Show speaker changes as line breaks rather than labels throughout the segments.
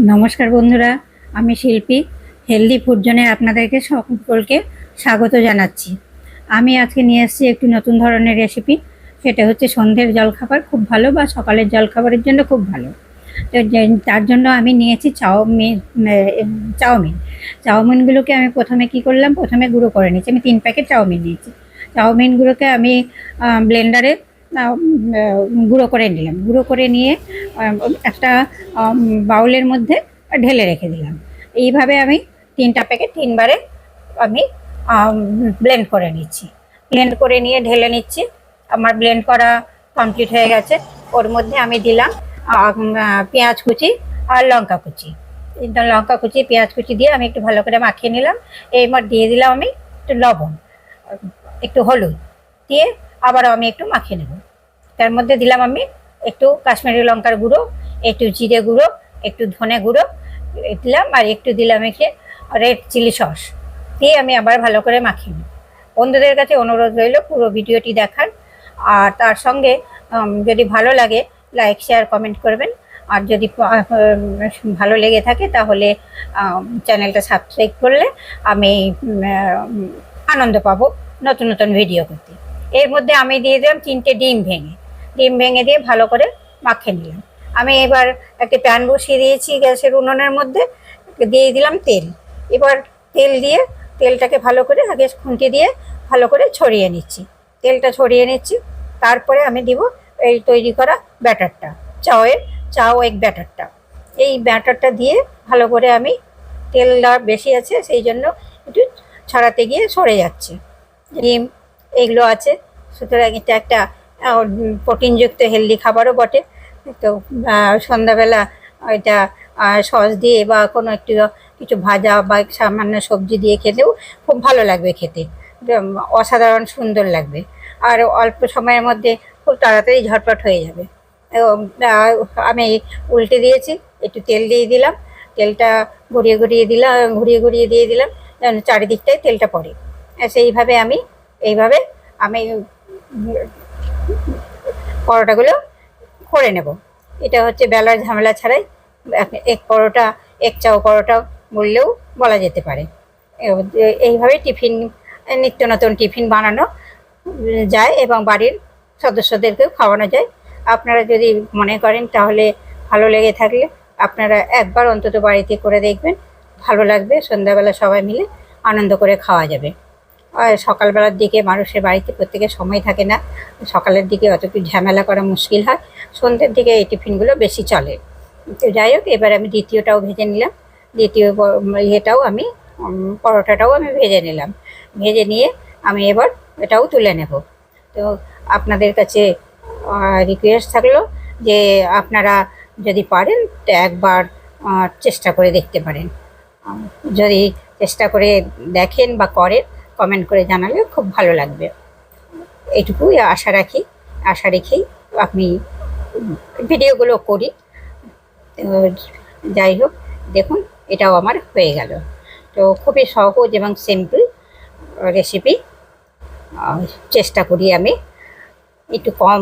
নমস্কার বন্ধুরা, আমি শিল্পী হেলদি ফুড জোনে আপনাদেরকে সকলকে স্বাগত জানাচ্ছি। আমি আজকে নিয়ে এসেছি একটি নতুন ধরনের রেসিপি সেটা হচ্ছে সন্ধ্যের জলখাবার। খুব ভালো বা সকালের জলখাবারের জন্য খুব ভালো। তো তার জন্য আমি নিয়েছি চাউমিন চাউমিন। চাউমিনগুলোকে আমি প্রথমে কি করলাম? প্রথমে গুঁড়ো করে নিয়েছি। আমি তিন প্যাকেট চাউমিন নিয়েছি। চাউমিনগুলোকে আমি ব্লেন্ডারে গুঁড়ো করে নিলাম। গুঁড়ো করে নিয়ে একটা বাউলের মধ্যে ঢেলে রেখে দিলাম। এইভাবে আমি তিনটা প্যাকেট তিনবারে আমি ব্লেন্ড করে নিচ্ছি। ব্লেন্ড করে নিয়ে ঢেলে নিচ্ছি। আমার ব্লেন্ড করা কমপ্লিট হয়ে গেছে। ওর মধ্যে আমি দিলাম পেঁয়াজ কুচি আর লঙ্কা কুচি। লঙ্কা কুচি, পেঁয়াজ কুচি দিয়ে আমি একটু ভালো করে মাখিয়ে নিলাম। এইবার দিয়ে দিলাম আমি একটু লবণ, একটু হলুদ দিয়ে আবার আমি একটু মাখিয়ে নেব। তার মধ্যে দিলাম আমি একটু কাশ্মীরি লঙ্কার গুঁড়ো, একটু জিরে গুঁড়ো, একটু ধনে গুঁড়ো দিলাম আর একটু দিলাম একে রেড চিলি সস দিয়ে আমি আবার ভালো করে মাখিয়ে নিই বন্ধুদের কাছে অনুরোধ রইল পুরো ভিডিওটি দেখার। আর তার সঙ্গে যদি ভালো লাগে লাইক শেয়ার কমেন্ট করবেন। আর যদি ভালো লেগে থাকে তাহলে চ্যানেলটা সাবস্ক্রাইব করলে আমি আনন্দ পাবো নতুন নতুন ভিডিও করতে। এর মধ্যে আমি দিয়ে দিলাম তিনটে ডিম ভেঙে। ডিম ভেঙে দিয়ে ভালো করে মাখিয়ে নিলাম। আমি এবার একটি প্যান বসিয়ে দিয়েছি গ্যাসের উনুনের মধ্যে, দিয়ে দিলাম তেল। এবার তেল দিয়ে তেলটাকে ভালো করে আগে খুন্তি দিয়ে ভালো করে ছড়িয়ে নিচ্ছি। তেলটা ছড়িয়ে নিচ্ছি। তারপরে আমি দিব এই তৈরি করা ব্যাটারটা, চাওয়ের চাও এক ব্যাটারটা। এই ব্যাটারটা দিয়ে ভালো করে আমি তেলটা বেশি আছে, সেই জন্য একটু ছড়াতে গিয়ে সরে যাচ্ছে। ডিম এইগুলো আছে। সুতরাং এটা একটা প্রোটিনযুক্ত হেলদি খাবারও বটে। তো সন্ধ্যাবেলা এটা সস দিয়ে বা কোনো একটু, কিছু ভাজা বা সামান্য সবজি দিয়ে খেতেও খুব ভালো লাগবে খেতে। অসাধারণ সুন্দর লাগবে। আর অল্প সময়ের মধ্যে খুব তাড়াতাড়ি ঝটপট হয়ে যাবে। আমি উল্টে দিয়েছি, একটু তেল দিয়ে দিলাম। তেলটা ঘুরিয়ে ঘুরিয়ে দিলাম, ঘুরিয়ে ঘুরিয়ে দিয়ে দিলাম। যেন চারিদিকটায় তেলটা পড়ে। সেইভাবে আমি এইভাবে আমি পরোটাগুলো করে নেব। এটা হচ্ছে বেলার ঝামেলা ছাড়াই এক- পরোটা, এক চাও পরোটা বললেও বলা যেতে পারে। এইভাবে টিফিন, নিত্য নতুন টিফিন বানানো যায় এবং বাড়ির সদস্যদেরকেও খাওয়ানো যায়। আপনারা যদি মনে করেন তাহলে ভালো লেগে থাকলে আপনারা একবার অন্তত বাড়িতে করে দেখবেন। ভালো লাগবে, সন্ধ্যাবেলা সবাই মিলে আনন্দ করে খাওয়া যাবে। সকালবেলার দিকে মানুষের বাড়িতে প্রত্যেকের সময় থাকে না। সকালের দিকে অত কিছু ঝামেলা করা মুশকিল হয়। সন্ধ্যের দিকে এই টিফিনগুলো বেশি চলে। তো যাই হোক, এবার আমি দ্বিতীয়টাও ভেজে নিলাম। দ্বিতীয় ইয়েটাও আমি পরোটাটাও আমি ভেজে নিলাম। ভেজে নিয়ে আমি এবার এটাও তুলে নেব। তো আপনাদের কাছে রিকোয়েস্ট থাকল যে আপনারা যদি পারেন, তো একবার চেষ্টা করে দেখতে পারেন। যদি চেষ্টা করে দেখেন বা করেন কমেন্ট করে জানালে খুব ভালো লাগবে। এইটুকুই আশা রাখি, আশা রেখেই আমি ভিডিওগুলো করি। যাই হোক, দেখুন, এটাও আমার হয়ে গেল। তো খুবই সহজ এবং সিম্পল রেসিপি চেষ্টা করি আমি একটু কম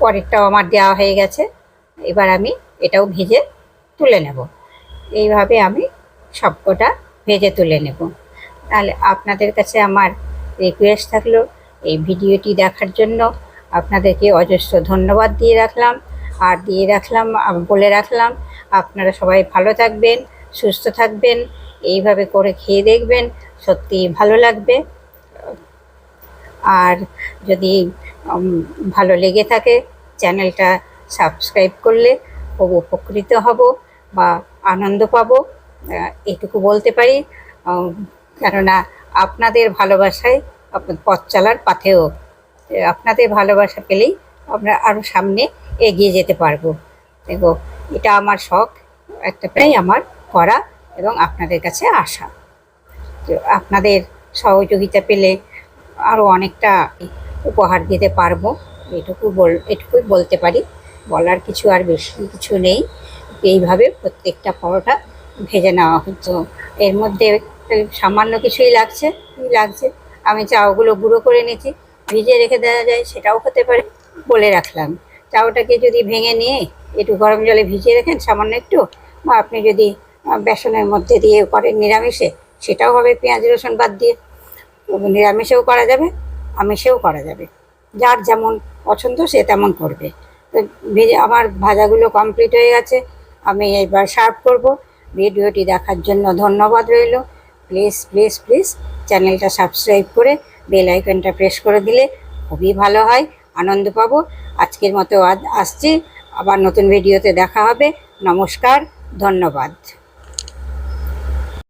পরেরটাও আমার দেওয়া হয়ে গেছে। এবার আমি এটাও ভেজে তুলে নেব। এইভাবে আমি সবকটা ভেজে তুলে নেব। তাহলে আপনাদের কাছে আমার রিকোয়েস্ট থাকল, এই ভিডিওটি দেখার জন্য আপনাদেরকে অজস্র ধন্যবাদ দিয়ে রাখলাম। আর দিয়ে রাখলাম বলে রাখলাম, আপনারা সবাই ভালো থাকবেন, সুস্থ থাকবেন, এইভাবে করে খেয়ে দেখবেন সত্যি ভালো লাগবে। আর যদি ভালো লেগে থাকে, চ্যানেলটা সাবস্ক্রাইব করলে খুব উপকৃত হব বা আনন্দ পাবো। এটুকু বলতে পারি কেননা আপনাদের ভালোবাসায় আপনার পথ চলার পাথেও আপনাদের ভালোবাসা পেলেই আমরা আরও সামনে এগিয়ে যেতে পারব। দেখো, এটা আমার শখ একটা প্রায় আমার করা এবং আপনাদের কাছে আসা। আপনাদের সহযোগিতা পেলে আরও অনেকটা উপহার দিতে পারব, এটুকু বল, এটুকুই বলতে পারি। বলার কিছু আর বেশি কিছু নেই। এইভাবে প্রত্যেকটা পরোটা ভেজে নেওয়া হতো। এর মধ্যে সামান্য কিছুই লাগছে লাগছে। আমি চাউগুলো গুঁড়ো করে নিয়েছি। ভিজে রেখে দেওয়া যায়, সেটাও হতে পারে বলে রাখলাম। চাউটাকে যদি ভেঙে নিয়ে একটু গরম জলে ভিজিয়ে রাখেন, সামান্য একটু, বা আপনি যদি বেসনের মধ্যে দিয়ে করেন নিরামিষে, সেটাও হবে পেঁয়াজ, রসুন বাদ দিয়ে। নিরামিষেও করা যাবে, আমিষেও করা যাবে। যার যেমন পছন্দ, সে তেমন করবে। তো ভেজে, আমার ভাজাগুলো কমপ্লিট হয়ে গেছে। আমি এবার সার্ভ করব। ভিডিওটি দেখার জন্য ধন্যবাদ রইল। প্লিজ প্লিজ প্লিজ চ্যানেলটা সাবস্ক্রাইব করে বেল আইকনটা প্রেস করে দিলে খুবই ভালো হয়, আনন্দ পাবো। আজকের মতো আজ আসছি, আবার নতুন ভিডিওতে দেখা হবে। নমস্কার, ধন্যবাদ।